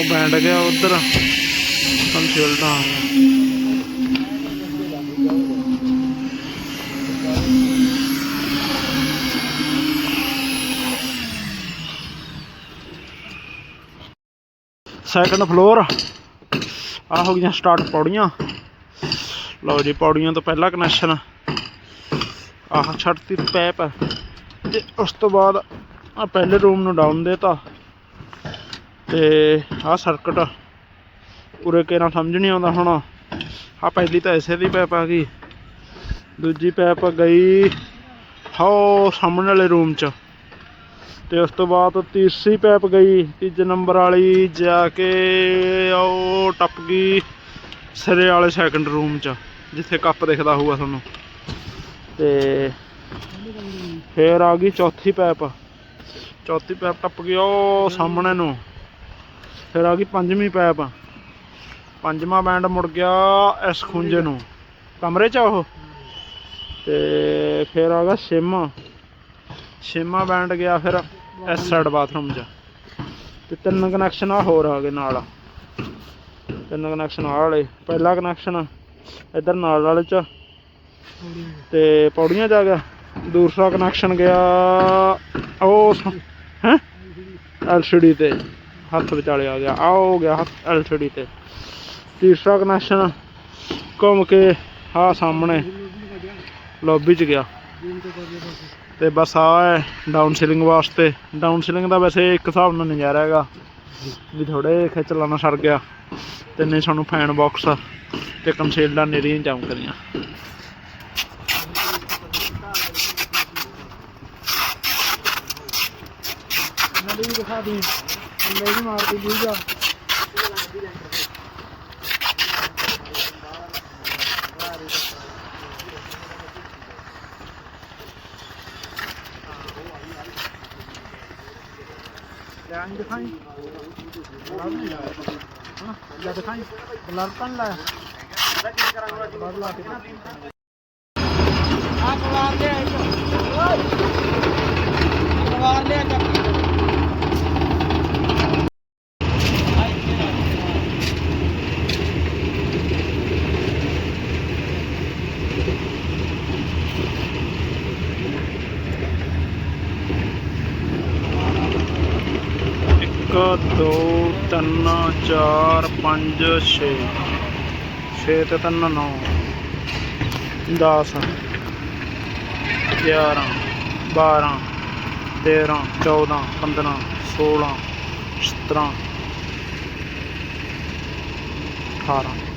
ਉਹ ਬੈਂਡ ਗਿਆ ਉਧਰ। ਕੰਸ਼ੇਲਟਾਂ ਆ ਗਿਆ ਸੈਕੰਡ ਫਲੋਰ ਆ ਹੋ ਗਈਆਂ ਸਟਾਰਟ ਪੌੜੀਆਂ। ਲਓ ਜੀ, ਪੌੜੀਆਂ ਤੋਂ ਪਹਿਲਾ ਕਨੈਕਸ਼ਨ ਆਹ ਛੱਡਤੀ ਪੈਪ। ਤੇ ਉਸ ਤੋਂ ਬਾਅਦ ਆ ਪਹਿਲੇ ਰੂਮ ਨੂੰ ਡਾਊਨ ਦੇਤਾ। ਤੇ ਆਹ ਸਰਕਟ ਉਰੇ ਕੇ ਨਾਲ ਸਮਝ ਨਹੀਂ ਆਉਂਦਾ ਹੁਣ। ਆ ਪਹਿਲੀ ਤਾਂ ਇਸੇ ਦੀ ਪੈਪ ਆ ਗਈ। ਦੂਜੀ ਪੈਪ ਗਈ ਹੋ ਸਾਹਮਣੇ ਵਾਲੇ ਰੂਮ 'ਚ। ਤੇ ਉਸ ਤੋਂ ਬਾਅਦ ਤੀਸਰੀ ਪੈਪ ਗਈ, ਤੀਜੇ ਨੰਬਰ ਵਾਲੀ ਜਾ ਕੇ ਉਹ ਟੱਪ ਗਈ ਸਿਰੇ ਵਾਲੇ ਸੈਕੰਡ ਰੂਮ 'ਚ, ਜਿੱਥੇ ਕੱਪ ਦਿਖਦਾ ਹੋਊਗਾ ਤੁਹਾਨੂੰ। ਤੇ ਫੇਰ ਆ ਗਈ ਚੌਥੀ ਪੈਪ ਚੌਥੀ ਪੈਪ ਟੱਪ ਗਈ ਉਹ ਸਾਹਮਣੇ ਨੂੰ। ਫਿਰ ਆ ਗਈ ਪੰਜਵੀਂ ਪੈਪ। ਪੰਜਵਾਂ ਬੈਂਡ ਮੁੜ ਗਿਆ ਇਸ ਖੁੰਝੇ ਨੂੰ। ਕਮਰੇ 'ਚ ਉਹ? ਤੇ ਫਿਰ ਆ ਗਿਆ ਛੇਵਾਂ ਛੇਵਾਂ ਬੈਂਡ ਗਿਆ ਫਿਰ ਇਸ ਸਾਈਡ ਬਾਥਰੂਮ 'ਚ। ਤੇ ਤਿੰਨ ਕਨੈਕਸ਼ਨ ਆ ਹੋਰ ਆ ਗਏ ਨਾਲ। ਤਿੰਨ ਕਨੈਕਸ਼ਨ ਆ ਵਾਲੇ। ਪਹਿਲਾ ਕਨੈਕਸ਼ਨ ਇੱਧਰ ਨਾਲ ਵਾਲੇ 'ਚ। ਤੇ ਪੌੜੀਆਂ 'ਚ ਆ ਗਿਆ। ਦੂਸਰਾ ਕਨੈਕਸ਼ਨ ਗਿਆ ਉਹ ਹੈ? ਐਲਸੀਡੀ ਤੇ। ਹੱਥ ਵਿਚਾਲੇ ਆ ਗਿਆ। ਆ ਹੋ ਗਿਆ ਹੱਥ ਐਲਸੀਡੀ ਤੇ। ਤੀਸਰਾ ਕਨੈਕਸ਼ਨ ਘੁੰਮ ਕੇ ਆ ਸਾਹਮਣੇ। ਲੌਬੀ 'ਚ ਗਿਆ। ਤੇ ਬਸ ਆ ਹੈ ਡਾਊਨ ਸੀਲਿੰਗ ਵਾਸਤੇ। ਡਾਊਨ ਸੀਲਿੰਗ ਦਾ ਵੈਸੇ ਇੱਕ ਹਿਸਾਬ ਨਾਲ ਨਜ਼ਾਰਾ ਹੈਗਾ, ਵੀ ਥੋੜੇ ਖਿੱਚ ਲਾਣਾ ਸਰ ਗਿਆ। ਤੇ ਨਹੀਂ ਸਾਨੂੰ ਫੈਨ ਬਾਕਸ ਤੇ ਕੰਸੀਲਡਾਂ ਨੇੜੀਆਂ ਚਮਕਦੀਆਂ ਨਦੀ ਦਿਖਾ ਦੀ। ਥੱਲੇ ਵੀ ਮਾਰਦੀ ਜੂਗਾ ਲੈ ਦਿਖਾਈ। ਹਾਂ ਲੈ ਦਿਖਾਈ। ਬਲਰ ਪਨ ਲੈ ਬਦਲਾ ਕੇ ਆ ਪਵਾਰ ਦੋ, ਤਿੰਨ, ਚਾਰ, ਪੰਜ, ਛੇ। ਛੇ ਤੇ ਤਿੰਨ, ਨੌ। 10 11 12 13 14 15 16 17 18